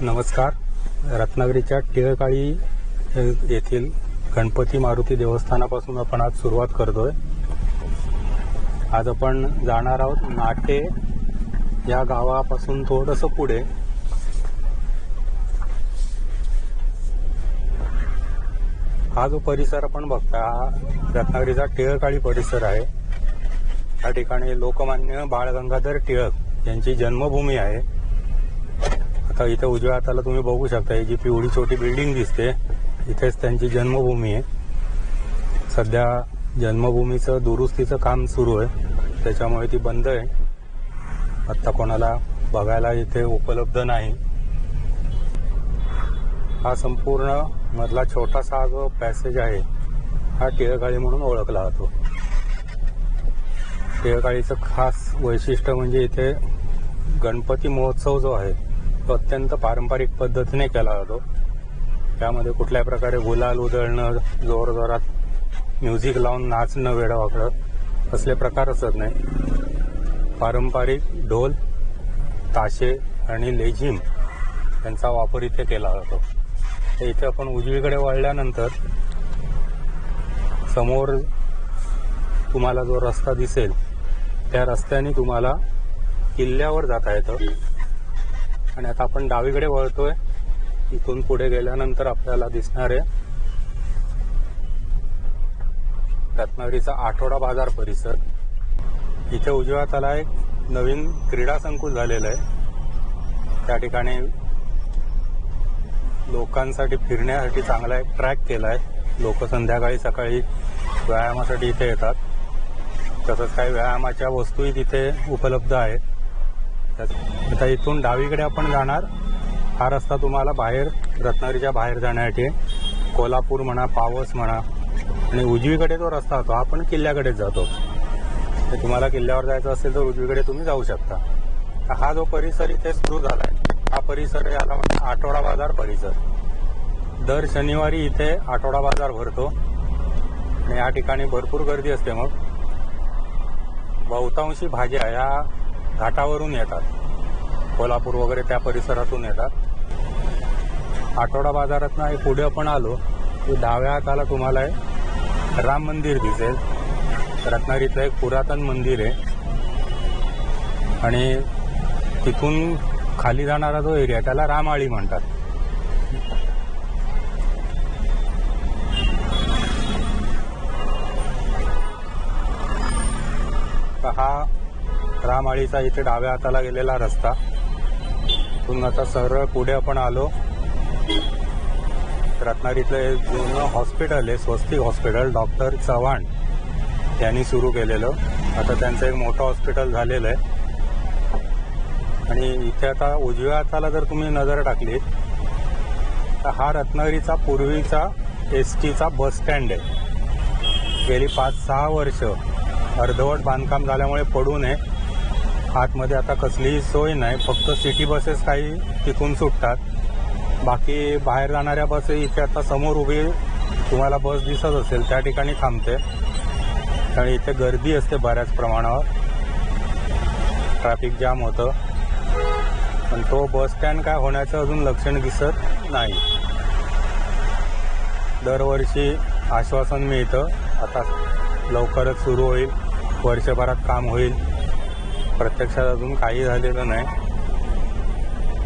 नमस्कार. रत्नागिरीच्या टिळकाळी येथील गणपती मारुती देवस्थानापासून आपण आज सुरुवात करतोय. आज आपण जाणार आहोत नाटे या गावापासून थोडंसं पुढे. हा जो परिसर आपण बघता हा रत्नागिरीचा टिळकाळी परिसर आहे. या ठिकाणी लोकमान्य बाळ गंगाधर टिळक यांची जन्मभूमी आहे. आता इथे उजव्या हाताला तुम्ही बघू शकता ही जी पिवळी छोटी बिल्डिंग दिसते इथेच त्यांची जन्मभूमी आहे. सध्या जन्मभूमीचं दुरुस्तीचं काम सुरू आहे. त्याच्यामुळे ती बंद आहे. आत्ता कोणाला बघायला इथे उपलब्ध नाही. हा संपूर्ण मधला छोटासा जो पॅसेज आहे हा टिळकाळी म्हणून ओळखला जातो. टिळकाळीचं खास वैशिष्ट्य म्हणजे इथे गणपती महोत्सव जो आहे तो अत्यंत पारंपरिक पद्धतीने केला जातो. त्यामध्ये कुठल्याही प्रकारे गुलाल उधळणं जोरजोरात म्युझिक लावून नाचणं वेळावाकडं असले प्रकार असत नाही. पारंपरिक ढोल ताशे आणि लेझिम यांचा वापर इथे केला जातो. तर इथे आपण उजवीकडे वळल्यानंतर समोर तुम्हाला जो रस्ता दिसेल त्या रस्त्याने तुम्हाला किल्ल्यावर जाता येतं. आणि आता आपण डावीकडे वळतोय. इथून पुढे गेल्यानंतर आपल्याला दिसणार आहे रत्नागिरीचा आठवडा बाजार परिसर. इथे उजव्या त्याला एक नवीन क्रीडा संकुल झालेलं आहे. त्या ठिकाणी लोकांसाठी फिरण्यासाठी चांगला एक ट्रॅक केला आहे लोक संध्याकाळी सकाळी व्यायामासाठी इथे येतात. तसंच काही व्यायामाच्या वस्तूही तिथे उपलब्ध आहेत. आता इथून डावीकडे आपण जाणार. हा रस्ता तुम्हाला बाहेर रत्नागिरीच्या बाहेर जाण्यासाठी. कोल्हापूर म्हणा पावस म्हणा आणि उजवीकडे जो रस्ता होतो. हा आपण किल्ल्याकडेच जातो. तर तुम्हाला किल्ल्यावर जायचं असेल तर उजवीकडे तुम्ही जाऊ शकता. हा जो परिसर इथे सुरू झालाय हा परिसर याला म्हणतात आठवडा बाजार परिसर. दर शनिवारी इथे आठवडा बाजार भरतो. आणि या ठिकाणी भरपूर गर्दी असते मग. बहुतांशी भाज्या या घाटावरून येतात. कोल्हापूर वगैरे त्या परिसरातून येतात. आठवडा बाजारात ना पुढे आपण आलो की डाव्या हाताला तुम्हाला एक राम मंदिर दिसेल. रत्नागिरीतलं एक पुरातन मंदिर आहे. आणि तिथून खाली जाणारा जो एरिया त्याला रामाळी म्हणतात. तर हा रामाळीचा इथे डाव्या हाताला गेलेला रस्ता. इथून आता सरळ पुढे आपण आलो. रत्नागिरीतलं एक जुनं हॉस्पिटल आहे स्वस्तिक हॉस्पिटल डॉक्टर चव्हाण यांनी सुरू केलेलं. आता त्यांचं एक मोठं हॉस्पिटल झालेलं आहे. आणि इथे आता उजव्या हाताला जर तुम्ही नजर टाकली तर हा रत्नागिरीचा पूर्वीचा एस टीचा बस स्टँड आहे. गेली पाच सहा वर्ष अर्धवट बांधकाम झाल्यामुळे पडू नये. आतमध्ये आता कसलीही सोय नाही फक्त सिटी बसेस काही तिथून सुटतात. बाकी बाहेर जाणाऱ्या बस इथे आता समोर उभी तुम्हाला बस दिसत असेल त्या ठिकाणी थांबते. आणि इथे गर्दी असते बऱ्याच प्रमाणावर. ट्रॅफिक जाम होतं. पण तो बस स्टँड काय होण्याचं अजून लक्षण दिसत नाही. दरवर्षी आश्वासन मिळतं. आता लवकरच सुरू होईल. वर्षभरात काम होईल. प्रत्यक्षात अजून काही झालेलं नाही.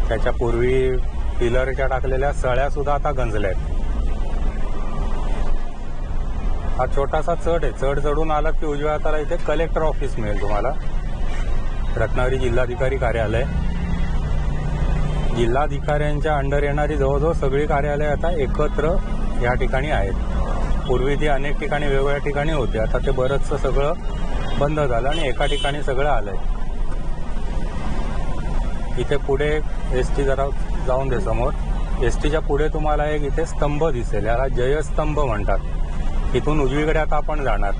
त्याच्या पूर्वी पिलरच्या टाकलेल्या सळ्या सुद्धा आता गंजल्या आहेत हा छोटासा चढ आहे. चढ चढून आला की उजव्या हाताला इथे कलेक्टर ऑफिस मिळेल तुम्हाला. रत्नागिरी जिल्हाधिकारी कार्यालय. जिल्हाधिकाऱ्यांच्या अंडर येणारी जवळजवळ सगळी कार्यालय आता एकत्र या ठिकाणी आहेत. पूर्वी ती अनेक ठिकाणी वेगवेगळ्या ठिकाणी होती. आता ते बरंचसं सगळं बंद झालं आणि एका ठिकाणी सगळं आलं आहे इथे पुढे एस टी जरा जाऊन दे समोर. एस टीच्या पुढे तुम्हाला एक इथे स्तंभ दिसेल. याला जयस्तंभ म्हणतात. इथून उजवीकडे आता आपण जाणार.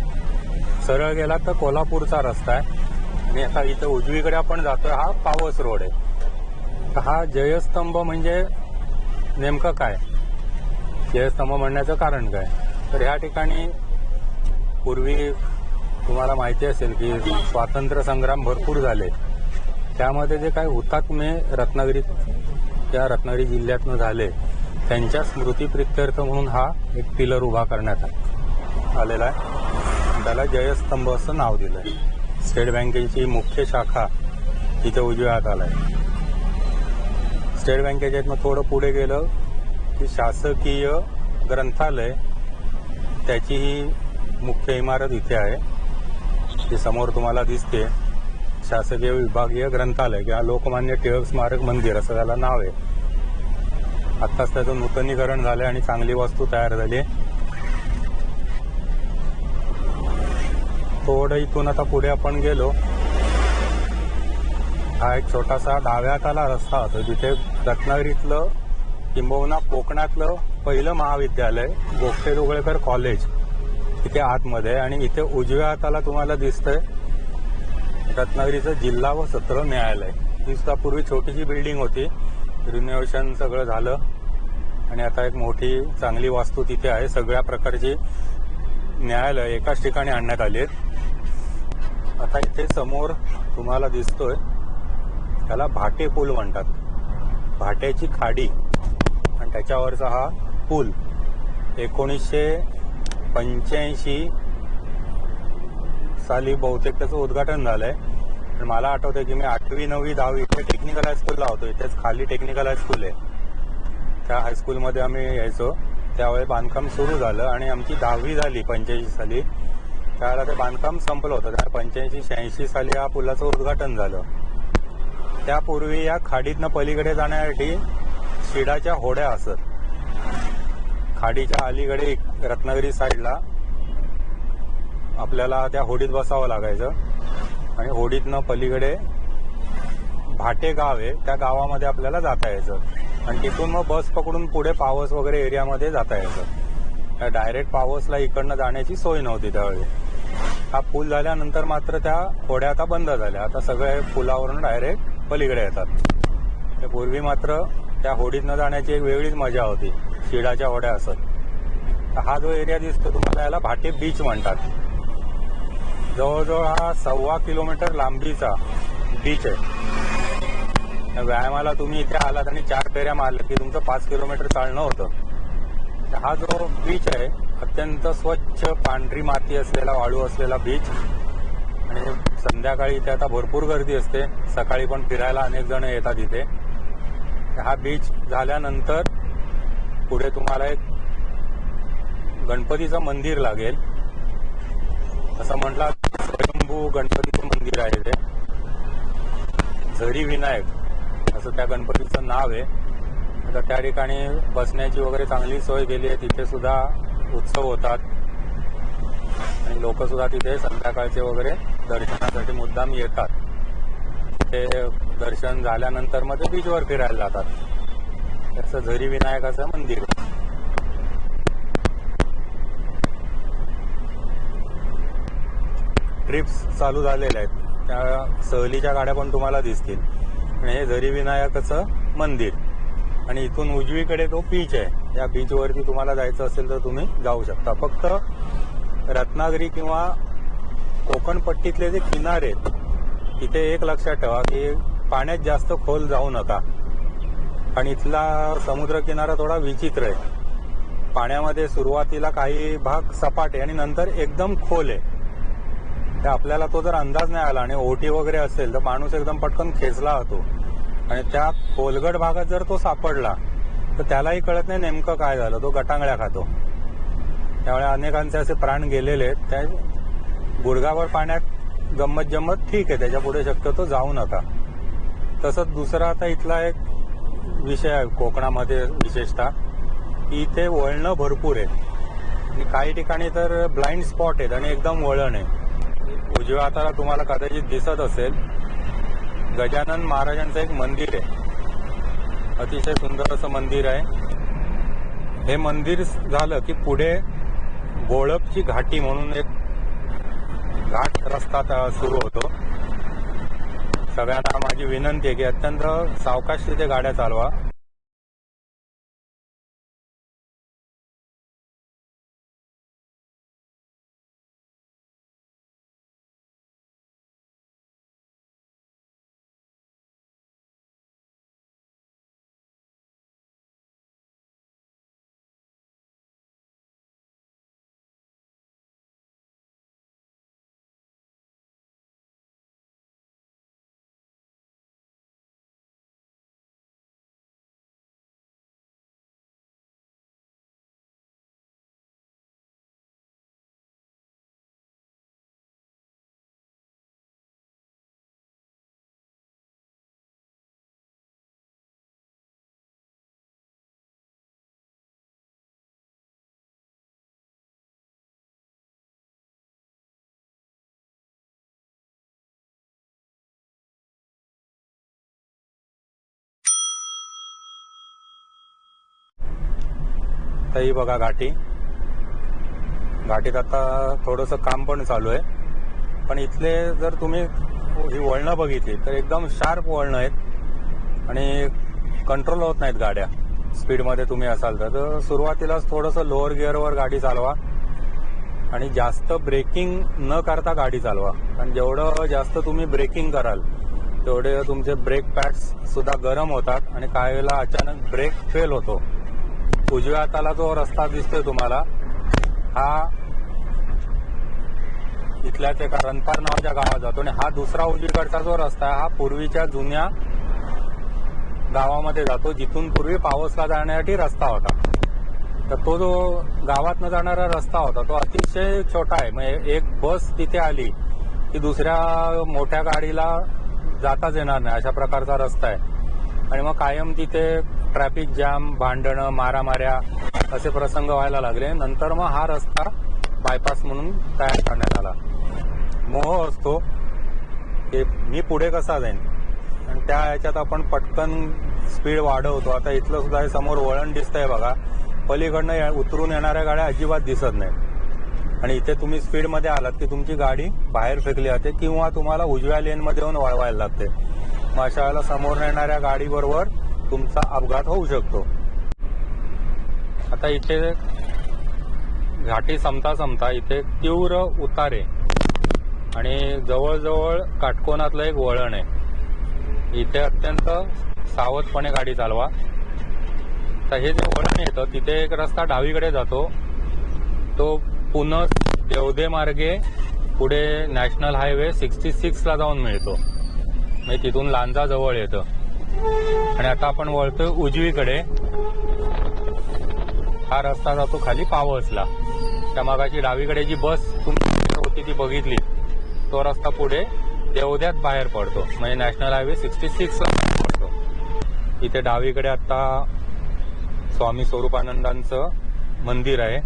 सरळ गेला तर कोल्हापूरचा रस्ता आहे. आणि आता इथे उजवीकडे आपण जातोय हा पावस रोड आहे. तर हा जयस्तंभ म्हणजे नेमकं काय? जयस्तंभ म्हणण्याचं कारण काय? तर ह्या ठिकाणी पूर्वी तुम्हाला माहिती असेल की स्वातंत्र्य संग्राम भरपूर झाले. त्यामध्ये जे काही हुतात्मे रत्नागिरीत या रत्नागिरी जिल्ह्यातनं झाले त्यांच्या स्मृतीप्रित्यर्थ म्हणून हा एक पिलर उभा करण्यात आलेला आहे. त्याला जयस्तंभ असं नाव दिलं आहे स्टेट बँकेची मुख्य शाखा इथे उजव्या हाताला आहे स्टेट बँकेच्या इथनं थोडं पुढे गेलं की शासकीय ग्रंथालय त्याची ही मुख्य इमारत इथे आहे. ती समोर तुम्हाला दिसते. शासकीय विभागीय ग्रंथालय किंवा लोकमान्य टिळक स्मारक मंदिर असं त्याला नाव आहे. आत्ताच त्याचं नूतनीकरण झालंय आणि चांगली वस्तू तयार झाली तोड थोडं इथून आता पुढे आपण गेलो. हा एक छोटासा डाव्या हाताला रस्ता होता. जिथे रत्नागिरीतलं किंबहुना कोकणातलं पहिलं महाविद्यालय गोखटे दुगळेकर कॉलेज इथे आतमध्ये आहे. आणि इथे उजव्या हाताला तुम्हाला दिसतंय रत्नागिरीचं जिल्हा व सत्र न्यायालय. ही सुद्धा पूर्वी छोटीशी बिल्डिंग होती. रिनोव्हेशन सगळं झालं. आणि आता एक मोठी चांगली वास्तू तिथे आहे. सगळ्या प्रकारची न्यायालय एकाच ठिकाणी आणण्यात आली आहेत. आता इथे समोर तुम्हाला दिसतोय त्याला भाटे पूल म्हणतात. भाट्याची खाडी. आणि त्याच्यावरचा हा पूल. एकोणीसशे पंच्याऐंशी साली बहुतेक त्याचं उद्घाटन झालंय. पण मला आठवतंय की मी आठवी नववी दहावी इथे टेक्निकल हायस्कूलला होतो. इथेच खाली टेक्निकल हायस्कूल आहे. त्या हायस्कूलमध्ये आम्ही यायचो. त्यावेळी बांधकाम सुरू झालं आणि आमची दहावी झाली पंच्याऐंशी साली. त्यावेळेला ते बांधकाम संपलं होतं. त्या पंच्याऐंशी शहाऐंशी साली या पुलाचं उद्घाटन झालं. त्यापूर्वी या खाडीतनं पलीकडे जाण्यासाठी शिडाच्या होड्या असत. खाडीच्या अलीकडे एक रत्नागिरी साईडला आपल्याला त्या होडीत बसावं लागायचं. आणि होडीतनं पलीकडे भाटे गाव आहे त्या गावामध्ये आपल्याला जाता यायचं. आणि तिथून मग बस पकडून पुढे पावस वगैरे एरियामध्ये जाता यायचं. डायरेक्ट पावसला इकडनं जाण्याची सोय नव्हती त्यावेळी. हा पूल झाल्यानंतर मात्र त्या होड्या आता बंद झाल्या. आता सगळे पुलावरून डायरेक्ट पलीकडे येतात. ते पूर्वी मात्र त्या होडीतनं जाण्याची एक वेगळीच मजा होती. शिडाच्या होड्या असत तर हा जो एरिया दिसतो तुम्हाला याला भाटे बीच म्हणतात. जवळजवळ हा सव्वा किलोमीटर लांबीचा बीच आहे. व्यायामाला तुम्ही इथे आलात आणि चार फेऱ्या मारल्या की तुमचं पाच किलोमीटर चालणं होतं. हा जो बीच आहे अत्यंत स्वच्छ पांढरी माती असलेला वाळू असलेला बीच आणि संध्याकाळी इथे आता भरपूर गर्दी असते. सकाळी पण फिरायला अनेक जण येतात इथे. हा बीच झाल्यानंतर पुढे तुम्हाला एक गणपतीचं मंदिर लागेल. असं म्हटलं स्वयंभू गणपतीचं मंदिर आहे ते. झरी विनायक असं त्या गणपतीचं नाव आहे. आता त्या ठिकाणी बसण्याची वगैरे चांगली सोय केली आहे. तिथे सुद्धा उत्सव होतात. आणि लोक सुद्धा तिथे संध्याकाळचे वगैरे दर्शनासाठी मुद्दाम येतात. ते दर्शन झाल्यानंतर मग ते बीचवर फिरायला जातात. त्याचं झरी विनायकाचं मंदिर. ट्रिप्स चालू झालेल्या आहेत. त्या सहलीच्या गाड्या पण तुम्हाला दिसतील. आणि हे झरी विनायकाचं मंदिर. आणि इथून उजवीकडे तो बीच आहे. या बीचवरती तुम्हाला जायचं असेल तर तुम्ही जाऊ शकता. फक्त रत्नागिरी किंवा कोकणपट्टीतले जे किनारे आहेत तिथे एक लक्षात ठेवा की पाण्यात जास्त खोल जाऊ नका. आणि इथला समुद्र किनारा थोडा विचित्र आहे. पाण्यामध्ये सुरुवातीला काही भाग सपाट आहे आणि नंतर एकदम खोल आहे. तर आपल्याला तो जर अंदाज नाही आला आणि ओटी वगैरे असेल तर माणूस एकदम पटकन खेचला होतो आणि त्या खोलगड भागात जर तो सापडला तर त्यालाही कळत नाही नेमकं काय झालं. तो गटांगळ्या खातो. त्यामुळे अनेकांचे असे प्राण गेलेले आहेत. त्या गुडघावर पाण्यात गंमत जम्मत ठीक आहे. त्याच्या पुढे शक्यतो जाऊ नका. तसंच दुसरा आता इथला एक विषय आहे कोकणामध्ये विशेषतः. की इथे वळणं भरपूर आहेत. काही ठिकाणी तर ब्लाइंड स्पॉट आहेत आणि एकदम वळण आहे. उजव्या हाताला तुम्हाला कदाचित दिसत असेल गजानन महाराजांचं एक मंदिर आहे. अतिशय सुंदर असं मंदिर आहे. हे मंदिर झालं की पुढे गोळपची घाटी म्हणून एक घाट रस्ता सुरू होतो. सगळ्यांना माझी विनंती आहे की अत्यंत सावकाश तिथे गाड्या चालवा. तर ही बघा घाटी. घाटीत आता थोडंसं काम पण चालू आहे. पण इथले जर तुम्ही ही वळणं बघितली तर एकदम शार्प वळणं आहेत आणि कंट्रोल होत नाहीत गाड्या. स्पीडमध्ये तुम्ही असाल तर. तर सुरुवातीलाच थोडंसं लोअर गिअरवर गाडी चालवा आणि जास्त ब्रेकिंग न करता गाडी चालवा. कारण जेवढं जास्त तुम्ही ब्रेकिंग कराल तेवढे तुमचे ब्रेक पॅड्स सुद्धा गरम होतात आणि काही वेळेला अचानक ब्रेक फेल होतो. उजव्या हाताला जो रस्ता दिसतोय तुम्हाला हा इथल्याच एका रणपार नावाच्या गावात जातो. आणि हा दुसरा उजवीकडचा जो रस्ता आहे हा पूर्वीच्या जुन्या गावामध्ये जातो जिथून पूर्वी पावसला जाण्यासाठी रस्ता होता. तर तो जो गावातनं जाणारा रस्ता होता तो अतिशय छोटा आहे. म्हणजे एक बस तिथे आली की दुसऱ्या मोठ्या गाडीला जाताच येणार नाही अशा प्रकारचा रस्ता आहे. आणि मग कायम तिथे ट्रॅफिक जाम भांडणं मारामाऱ्या असे प्रसंग व्हायला लागले. नंतर मग हा रस्ता बायपास म्हणून तयार करण्यात आला. मोह असतो. की मी पुढे कसा जाईन? आणि त्या ह्याच्यात आपण पटकन स्पीड वाढवतो. आता इथलं सुद्धा हे समोर वळण दिसतंय बघा. पलीकडनं या- उतरून येणाऱ्या गाड्या अजिबात दिसत नाहीत. आणि इथे तुम्ही स्पीडमध्ये आलात की तुमची गाडी बाहेर फेकली जाते किंवा तुम्हाला उजव्या लेनमध्ये येऊन वळवायला लागते. मग अशा वेळेला समोर येणाऱ्या गाडीबरोबर तुमचा अपघात होऊ शकतो. आता इथे घाटी संपता संपता इथे तीव्र उतारे आणि जवळजवळ काटकोनातलं एक वळण आहे. इथे अत्यंत सावधपणे गाडी चालवा. तर हे जे वळण येतं तिथे एक रस्ता डावीकडे जातो. तो पुन्हा देवदे मार्गे पुढे नॅशनल हायवे सिक्स्टी सिक्सला जाऊन मिळतो. म्हणजे तिथून लांजा जवळ येतं. आणि आता आपण वळतोय उजवीकडे. हा रस्ता जातो खाली पावसला. त्या मागाची डावीकडे जी बस तुम्ही होती ती बघितली. तो रस्ता पुढे देवद्यात बाहेर पडतो. म्हणजे नॅशनल हायवे सिक्स्टी सिक्सला बाहेर पडतो. इथे डावीकडे आता स्वामी स्वरूपानंदांचं मंदिर आहे.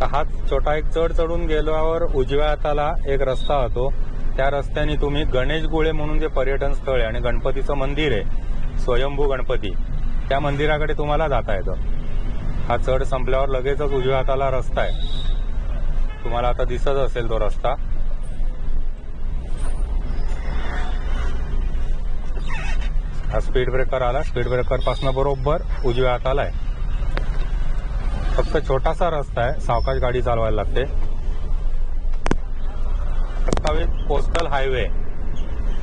तर छोटा एक चढ चढून गेल्यावर उजव्या हाताला एक रस्ता होतो त्या रस्त्याने तुम्ही गणेशगुळे म्हणून जे पर्यटन स्थळ आहे आणि गणपतीचं मंदिर आहे स्वयंभू गणपती त्या मंदिराकडे तुम्हाला जाता येतं. हा चढ संपल्यावर लगेचच उजव्या हाताला रस्ता आहे. तुम्हाला आता दिसत असेल तो रस्ता. हा स्पीड ब्रेकर आला. स्पीड ब्रेकरपासून बरोबर उजव्या हाताला आहे. फक्त छोटासा रस्ता आहे. सावकाश गाडी चालवायला लागते. प्रस्तावित कोस्टल हायवे.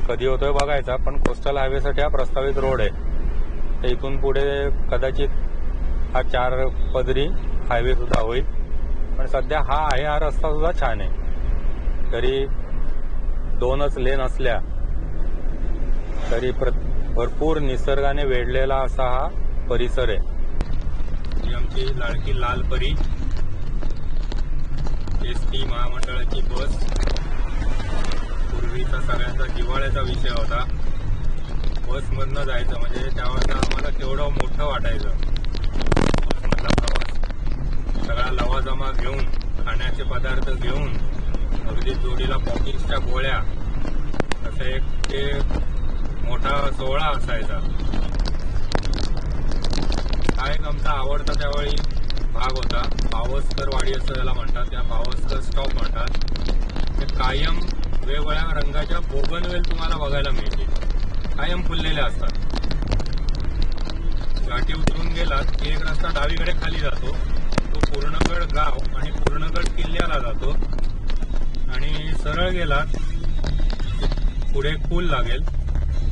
कधी होतोय बघायचा पण कोस्टल हायवेसाठी हा प्रस्तावित रोड आहे. तर इथून पुढे कदाचित हा चार पदरी हायवे सुद्धा होईल. पण सध्या हा आहे हा रस्ता सुद्धा छान आहे. तरी दोनच लेन असल्या तरी प्र- भरपूर निसर्गाने वेढलेला असा हा परिसर आहे. ही आमची लाडकी लाल परी एस टी महामंडळाची बस. पूर्वीचा सगळ्यांचा जिव्हाळ्याचा विषय होता. बसमधनं जायचं म्हणजे त्यावेळेला आम्हाला केवढं मोठं वाटायचं. बसमधला प्रवास. सगळा लवाजमा घेऊन खाण्याचे पदार्थ घेऊन अगदी जोडीला पॉकिंग्सच्या गोळ्या. असं एक ते मोठा सोहळा असायचा. हा एक आमचा आवडता त्यावेळी भाग होता. पावसकर वाडी असं त्याला म्हणतात. त्या पावसकर स्टॉप म्हणतात. ते कायम वेगवेगळ्या रंगाच्या बोगनवेल तुम्हाला बघायला मिळतील. कायम फुललेल्या असतात. घाटी उतरून गेलात की एक रस्ता डावीकडे खाली जातो. तो पूर्णगड गाव आणि पूर्णगड किल्ल्याला जातो. आणि सरळ गेलात पुढे पूल लागेल.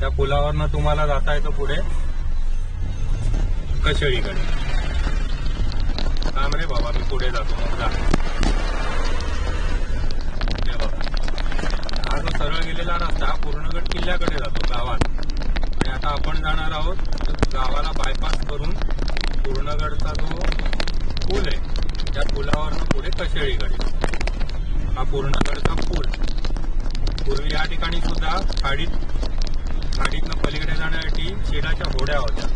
त्या पुलावरनं तुम्हाला जाता येतं पुढे कशेळीकडे थांब रे बाबा मी पुढे जातो. मग जा. जो सरळ गेलेला रस्ता पूर्णगड किल्ल्याकडे जातो गावात. आणि आता आपण जाणार आहोत तर गावाला बायपास करून पूर्णगडचा जो पूल आहे त्या पुलावरनं पुढे कशेळीकडे हा पूर्णगडचा पूल. पूर्वी या ठिकाणी सुद्धा खाडीत खाडीतनं पलीकडे जाण्यासाठी शेडाच्या होड्या होत्या.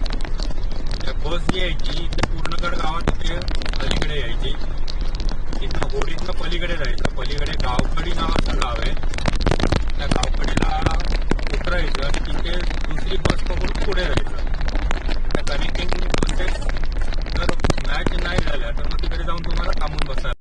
त्या बस यायची त्या पूर्णगड गावात इथे पलीकडे यायची. तिथनं होडीतनं पलीकडे जायचं. पलीकडे गावकडी नावाचं गाव आहे. आपल्या गावकडीला उतरायचं आणि तिथे दुसरी बस पकडून पुढे जायचं. त्या कनेक्टिंग बसेस जर मॅच नाही झाल्या तर मग तिकडे जाऊन तुम्हाला थांबून बसायला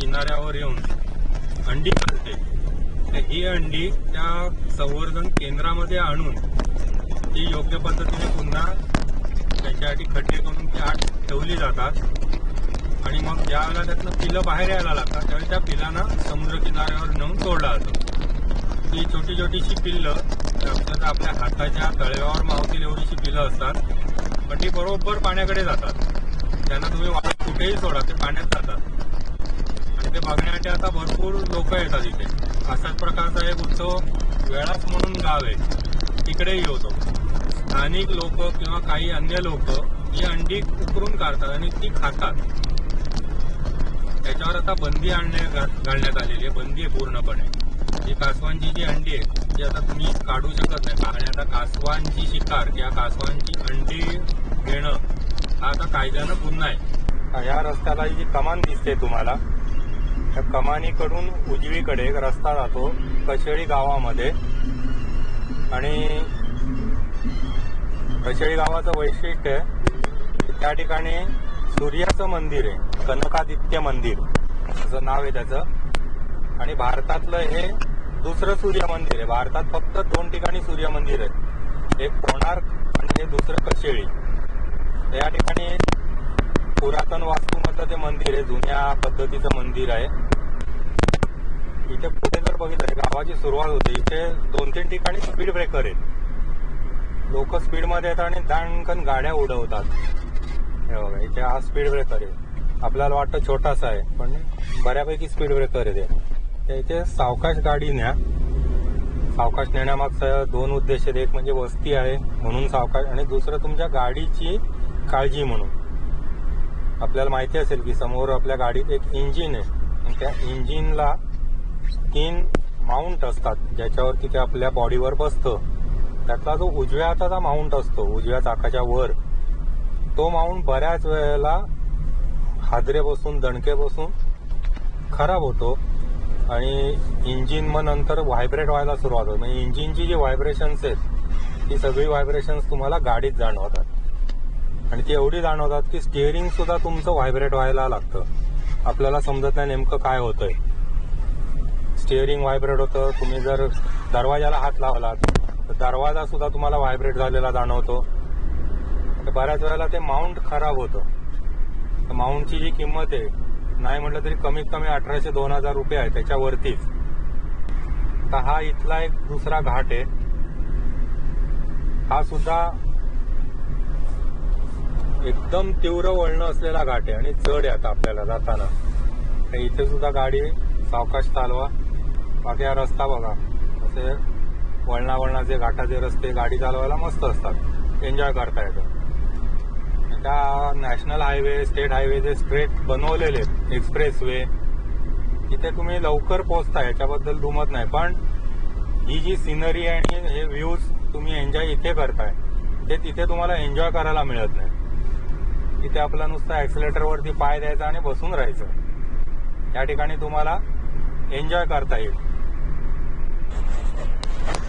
किनाऱ्यावर येऊन अंडी घालते. तर ही अंडी त्या संवर्धन केंद्रामध्ये आणून ती योग्य पद्धतीने पुन्हा त्यांच्यासाठी खड्डे करून ती आत ठेवली जातात. आणि मग ज्यावेळेला त्यातनं पिलं बाहेर यायला लागतात त्यावेळी त्या पिलांना समुद्र किनाऱ्यावर नेऊन तोडला जातो. ती छोटी छोटीशी पिल्लं त्या आपल्या हाताच्या तळव्यावर मावतील एवढीशी पिलं असतात पण ती बरोबर पाण्याकडे जातात. त्यांना तुम्ही वाट कुठेही सोडा ते पाण्यात जातात. म्हणजे ते बघण्यासाठी आता भरपूर लोक येतात इथे. अशाच प्रकारचा एक उत्सव वेळाच म्हणून गाव. आहे तिकडेही होतो. स्थानिक लोक किंवा काही अन्य लोक ही अंडी उकरून काढतात आणि ती खातात. त्याच्यावर आता बंदी आणण्या घालण्यात आलेली आहे. बंदी आहे पूर्णपणे. ही कासवांची जी अंडी आहे ती आता तुम्ही काढू शकत नाही. आणि आता कासवांची शिकार किंवा कासवांची अंडी घेणं हा आता कायद्यानं गुन्हा आहे. या रस्त्याला जी कमान दिसते तुम्हाला त्या कमानीकडून उजवीकडे एक रस्ता जातो कशेळी गावामध्ये. आणि कशेळी गावाचं वैशिष्ट्य आहे त्या ठिकाणी सूर्याचं मंदिर आहे कनकादित्य मंदिर. असं नाव आहे त्याचं. आणि भारतातलं हे दुसरं सूर्य मंदिर आहे. भारतात फक्त दोन ठिकाणी सूर्य मंदिर आहे एक कोणार्क आणि हे दुसरं कशेळी या ठिकाणी पुरातन वास्तू वास्तूमधलं ते मंदिर आहे जुन्या पद्धतीचं मंदिर आहे. इथे पुढे जर बघितलं गावाची सुरुवात होते. इथे दोन तीन ठिकाणी स्पीड ब्रेकर आहेत. लोक स्पीडमध्ये येतात आणि दाणकन गाड्या उडवतात. हे बघा इथे हा स्पीड ब्रेकर आहे. आपल्याला वाटतं छोटासा आहे पण बऱ्यापैकी स्पीड ब्रेकर आहे ते. इथे सावकाश गाडी न्या. सावकाश नेण्यामागचा दोन उद्देश आहेत. एक म्हणजे वस्ती आहे म्हणून सावकाश आणि दुसरं तुमच्या गाडीची काळजी म्हणून. आपल्याला माहिती असेल की समोर आपल्या गाडीत एक इंजिन आहे. आणि त्या इंजिनला तीन माउंट असतात ज्याच्यावरती ते आपल्या बॉडीवर बसतं. त्यातला जो उजव्या हाताचा माउंट असतो उजव्या चाकाच्या वर तो माउंट बऱ्याच वेळेला हादरे बसून दणके बसून खराब होतो. आणि इंजिन मग नंतर व्हायब्रेट व्हायला सुरुवात होते. म्हणजे इंजिनची जी व्हायब्रेशन्स आहेत ती सगळी व्हायब्रेशन्स तुम्हाला गाडीत जाणवतात. आणि ते एवढी जाणवतात की स्टिअरिंग सुद्धा तुमचं व्हायब्रेट व्हायला लागतं. आपल्याला समजत नाही नेमकं काय होतंय. स्टिअरिंग व्हायब्रेट होतं. तुम्ही जर दरवाजाला हात लावलात तर दरवाजा सुद्धा तुम्हाला व्हायब्रेट झालेला जाणवतो. तर बऱ्याच वेळेला ते माउंट खराब होतं. तर माउंटची जी किंमत आहे नाही म्हटलं तरी कमीत कमी अठराशे दोन हजार रुपये आहे त्याच्यावरतीच. तर हा इथला एक दुसरा घाट आहे. हा सुद्धा एकदम तीव्र वळणं असलेला घाट आहे आणि चढ आहे आता आपल्याला जाताना. तर इथे सुद्धा गाडी सावकाश चालवा. बाकी हा रस्ता बघा. असे वळणा वळणाचे घाटाचे रस्ते गाडी चालवायला मस्त असतात. एन्जॉय करता येतं. त्या नॅशनल हायवे स्टेट हायवे जे स्ट्रेट बनवलेले एक्सप्रेस वे तिथे तुम्ही लवकर पोहोचता. याच्याबद्दल दुमत नाही. पण ही जी सिनरी आणि हे व्ह्यूज तुम्ही एन्जॉय इथे करताय ते तिथे तुम्हाला एन्जॉय करायला मिळत नाही. तिथे आपला नुसतं ऍक्सिलेटरवरती पाय द्यायचा आणि बसून राहायचं. या ठिकाणी तुम्हाला एन्जॉय करता येईल.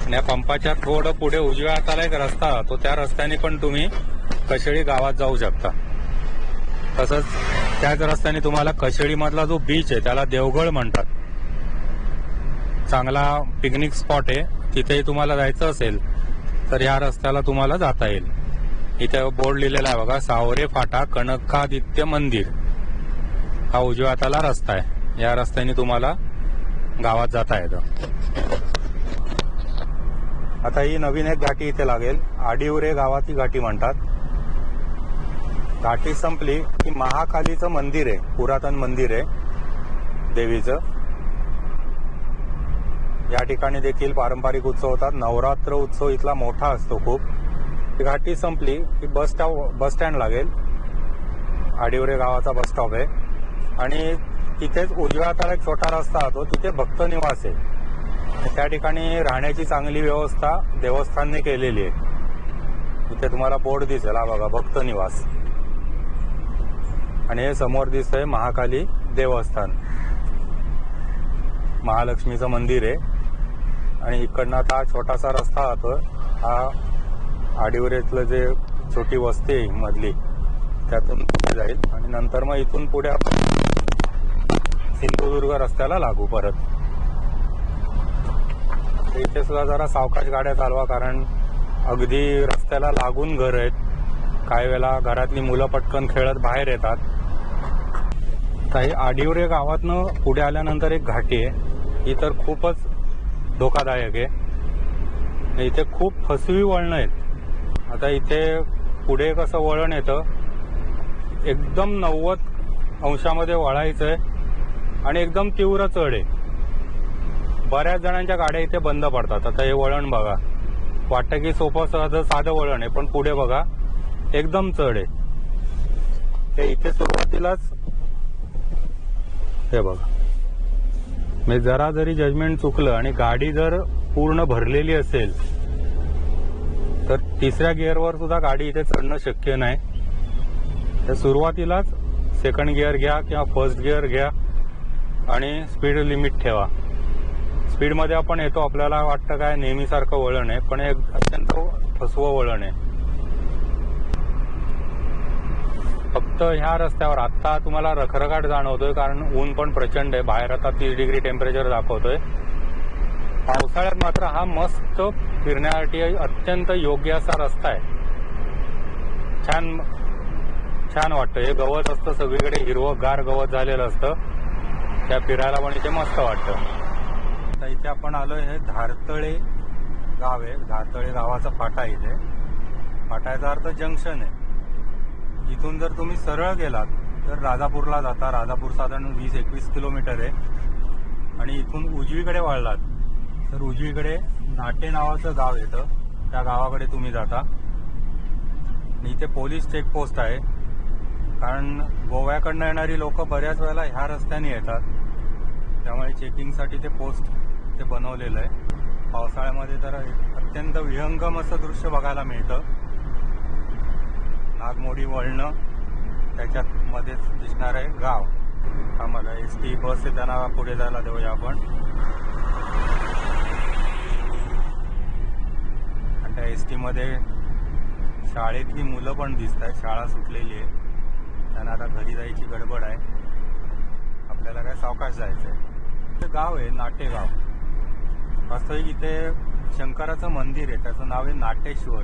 आणि या पंपाच्या थोडं पुढे उजव्या हाताला एक रस्ता तो त्या रस्त्याने पण तुम्ही कशेळी गावात जाऊ शकता. तसंच त्याच रस्त्याने तुम्हाला कशेळीमधला जो बीच आहे त्याला देवगड म्हणतात. चांगला पिकनिक स्पॉट आहे. तिथेही तुम्हाला जायचं असेल तर या रस्त्याला तुम्हाला जाता येईल. इथे बोर्ड लिहिलेला आहे बघा सावरे फाटा कनकादित्य मंदिर. हा उजव्या हाताला रस्ता आहे. या रस्त्याने तुम्हाला गावात जाता येतं. आता ही नवीन एक घाटी इथे लागेल. आडिवरे गावात ही घाटी म्हणतात. घाटी संपली की महाकालीचं मंदिर आहे पुरातन मंदिर आहे देवीचं. या ठिकाणी देखील पारंपरिक उत्सव होतात. नवरात्र उत्सव इथला मोठा असतो खूप. ही घाटी संपली की बस स्टॉप बस स्टँड लागेल. आडिवरे गावाचा बस स्टॉप आहे. आणि तिथेच उजव्या हाताला एक छोटा रस्ता राहतो तिथे भक्त निवास आहे. त्या ठिकाणी राहण्याची चांगली व्यवस्था देवस्थानने केलेली आहे. इथे तुम्हाला बोर्ड दिसेल हा बघा भक्त निवास. आणि हे समोर दिसतंय महाकाली देवस्थान. महालक्ष्मीचं मंदिर आहे. आणि इकडनं आता हा छोटासा रस्ता जातो हा आडिवरेतलं जे छोटी वस्ती आहे मधली त्यातून पुढे जाईल. आणि नंतर मग इथून पुढे आपण सिंधुदुर्ग रस्त्याला लागू परत. इथे सुद्धा जरा सावकाश गाड्या चालवा कारण अगदी रस्त्याला लागून घर आहेत. काही वेळेला घरातली मुलं पटकन खेळत बाहेर येतात. काही आडिवरे गावातनं पुढे आल्यानंतर एक घाटी आहे. ही तर खूपच धोकादायक आहे. इथे खूप फसवी वळणं आहेत. आता इथे पुढे कसं वळण येतं एकदम नव्वद अंशामध्ये वळायचं आहे आणि एकदम तीव्र चढ आहे. बऱ्याच जणांच्या गाड्या इथे बंद पडतात. आता हे वळण बघा. वाटतं की सोपं साधं साधं वळण आहे पण पुढे बघा एकदम चढ आहे. ते इथे सुरुवातीलाच हे बघा. मी जरा जरी जजमेंट चुकलं आणि गाडी जर पूर्ण भरलेली असेल तर तिसऱ्या गिअरवर सुद्धा गाडी इथे चढणं शक्य नाही. तर सुरुवातीलाच सेकंड गिअर घ्या किंवा फर्स्ट गिअर घ्या आणि स्पीड लिमिट ठेवा. स्पीडमध्ये आपण येतो आपल्याला वाटतं काय नेहमीसारखं वळण आहे पण एक अत्यंत फसवं वळण आहे. फक्त ह्या रस्त्यावर आत्ता तुम्हाला रखरखाट जाणवतोय कारण ऊन पण प्रचंड आहे. बाहेर आता तीस डिग्री टेम्परेचर दाखवतोय. पावसाळ्यात मात्र हा मस्त फिरण्यासाठी अत्यंत योग्य असा रस्ता आहे. छान छान वाटतं. हे गवत असतं सगळीकडे हिरवं गार गवत झालेलं असतं. त्या फिरायला पण इथे मस्त वाटतं. आता इथे आपण आलोय हे धारतळे गाव आहे. धारतळे गावाचा फाटा आहे इथे. फाटायचा अर्थ जंक्शन आहे. इथून जर तुम्ही सरळ गेलात तर राजापूरला जाता. राजापूर साधारण वीस एकवीस किलोमीटर आहे. आणि इथून उजवीकडे वळलात तर उजवीकडे नाटे नावाचं गाव येतं. त्या गावाकडे तुम्ही जाता. आणि इथे पोलीस चेकपोस्ट आहे. कारण गोव्याकडनं येणारी लोक बऱ्याच वेळेला ह्या रस्त्याने येतात. त्यामुळे चेकिंगसाठी ते पोस्ट ते बनवलेलं आहे. पावसाळ्यामध्ये तर अत्यंत विहंगम असं दृश्य बघायला मिळतं. नागमोडी वळणं त्याच्यात मध्येच दिसणार आहे गाव. आम्हाला एस टी बस येताना पुढे जायला देऊया आपण आणि त्या एस टीमध्ये शाळेतली मुलं पण दिसत आहेत. शाळा सुटलेली आहे. त्यांना आता घरी जायची गडबड आहे. आपल्याला काय सावकाश जायचं आहे ते गाव आहे नाटेगाव. वास्तविक इथे शंकराचं मंदिर आहे. त्याचं नाव आहे नाटेश्वर.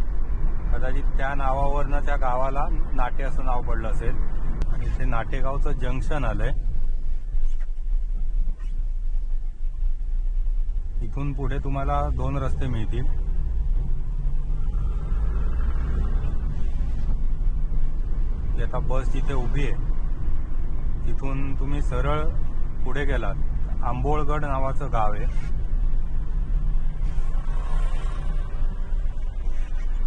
कदाचित त्या नावावरनं त्या गावाला नाटे असं नाव पडलं असेल. आणि इथे नाटेगावचं जंक्शन आलंय. इथून पुढे तुम्हाला दोन रस्ते मिळतील. आता बस जिथे उभी आहे तिथून तुम्ही सरळ पुढे गेलात. आंबोळगड नावाचं गाव आहे.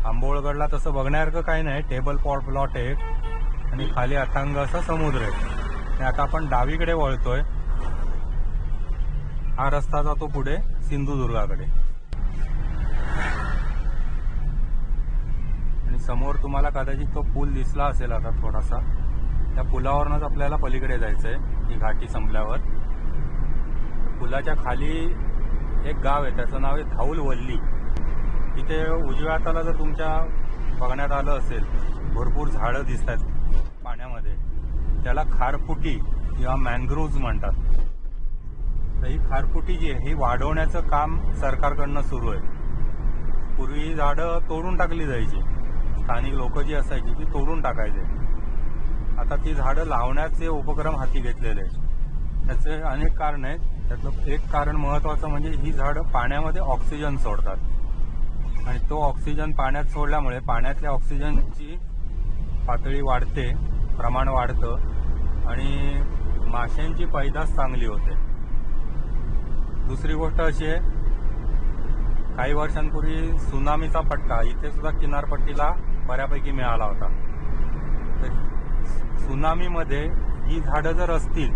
आंबोळगडला तसं बघण्यासारखं काही नाही. टेबल पॉट प्लॉट आहे आणि खाली अथांग असा समुद्र आहे. आणि आता आपण डावीकडे वळतोय. हा रस्ता जातो पुढे सिंधुदुर्गाकडे. समोर तुम्हाला कदाचित तो पूल दिसला असेल आता थोडासा. त्या पुलावरूनच आपल्याला पलीकडे जायचं आहे ही घाटी संपल्यावर. पुलाच्या खाली एक गाव आहे त्याचं नाव आहे धाऊल वल्ली. तिथे उजव्या हाताला जर तुमच्या बघण्यात आलं असेल भरपूर झाडं दिसत आहेत पाण्यामध्ये. त्याला खारफुटी किंवा मॅनग्रोव्ज म्हणतात. तर ही खारफुटी जी आहे ही वाढवण्याचं काम सरकारकडनं सुरू आहे. पूर्वी झाडं तोडून टाकली जायची. स्थानिक लोक जी असायची ती तोडून टाकायचे. आता ती झाडं लावण्याचे उपक्रम हाती घेतलेले त्याचे अनेक कारण आहेत. त्यातलं एक कारण महत्वाचं म्हणजे ही झाडं पाण्यामध्ये ऑक्सिजन सोडतात. आणि तो ऑक्सिजन पाण्यात सोडल्यामुळे पाण्यातल्या ऑक्सिजनची पातळी वाढते प्रमाण वाढतं आणि माशांची पैदास चांगली होते. दुसरी गोष्ट अशी आहे काही वर्षांपूर्वी सुनामीचा फटका इथे सुद्धा किनारपट्टीला बऱ्यापैकी मिळाला होता. तर सुनामीमध्ये ही झाडं जर असतील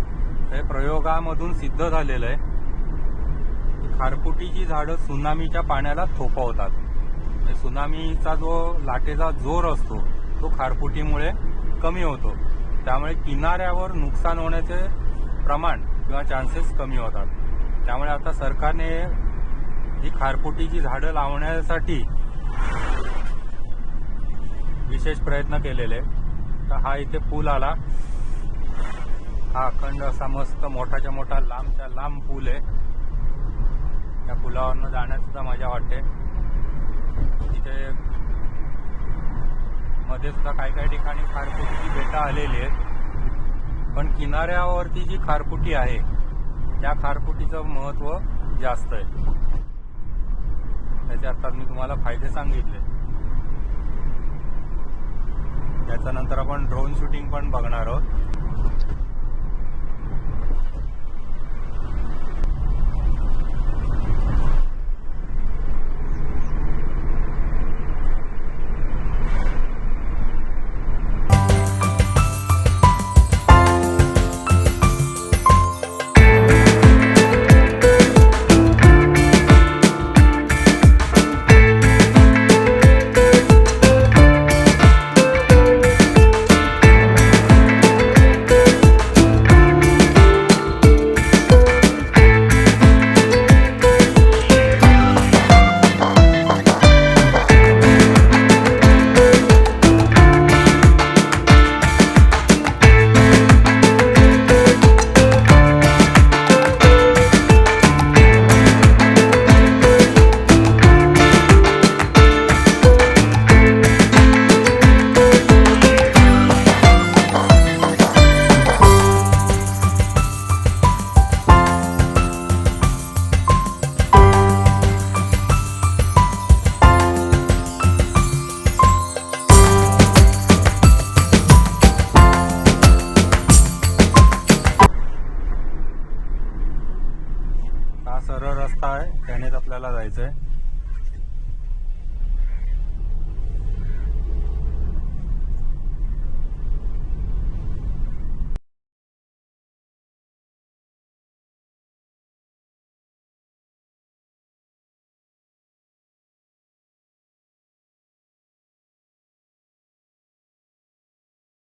तर प्रयोगामधून सिद्ध झालेलं आहे खारपुटीची खारफुटीची झाडं सुनामीच्या पाण्याला थोपवतात. म्हणजे सुनामीचा जो लाटेचा जोर असतो तो खारफुटीमुळे कमी होतो. त्यामुळे किनाऱ्यावर नुकसान होण्याचे प्रमाण किंवा चान्सेस कमी होतात. त्यामुळे आता सरकारने ही खारफुटीची झाडं लावण्यासाठी विशेष प्रयत्न केलेले. तर हा इथे पूल आला. हा अखंड असा मस्त मोठाच्या मोठा लांबच्या लांब पूल आहे. त्या पुलावरनं जाण्यात सुद्धा मजा वाटते. इथे मध्ये सुद्धा काही काही ठिकाणी खारफुटीची बेटा आलेली आहेत. पण किनाऱ्यावरती जी खारफुटी आहे त्या खारफुटीचं महत्त्व जास्त आहे. त्याचे आता मी तुम्हाला फायदे सांगितले. त्याच्यानंतर आपण ड्रोन शूटिंग पण बघणार आहोत.